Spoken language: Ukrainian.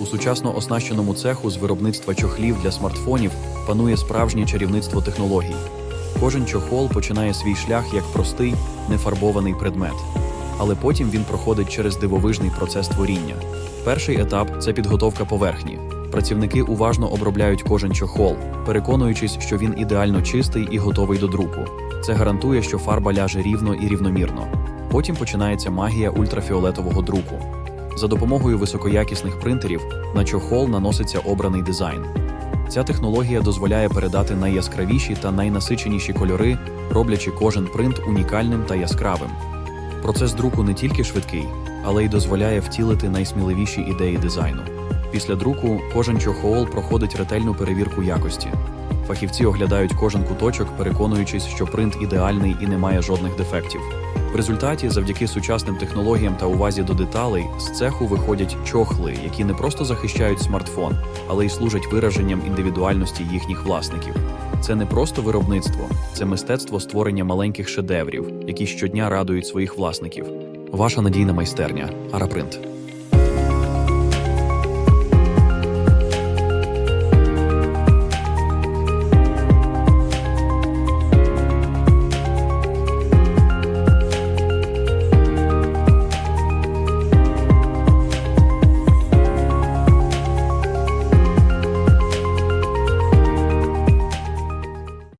У сучасно оснащеному цеху з виробництва чохлів для смартфонів панує справжнє чарівництво технологій. Кожен чохол починає свій шлях як простий, нефарбований предмет. Але потім він проходить через дивовижний процес творіння. Перший етап це підготовка поверхні. Працівники уважно обробляють кожен чохол, переконуючись, що він ідеально чистий і готовий до друку. Це гарантує, що фарба ляже рівно і рівномірно. Потім починається магія ультрафіолетового друку. За допомогою високоякісних принтерів на чохол наноситься обраний дизайн. Ця технологія дозволяє передати найяскравіші та найнасиченіші кольори, роблячи кожен принт унікальним та яскравим. Процес друку не тільки швидкий, але й дозволяє втілити найсміливіші ідеї дизайну. Після друку кожен чохол проходить ретельну перевірку якості. Фахівці оглядають кожен куточок, переконуючись, що принт ідеальний і не має жодних дефектів. В результаті, завдяки сучасним технологіям та увазі до деталей, з цеху виходять чохли, які не просто захищають смартфон, але й служать вираженням індивідуальності їхніх власників. Це не просто виробництво, це мистецтво створення маленьких шедеврів, які щодня радують своїх власників. Ваша надійна майстерня Арапринт.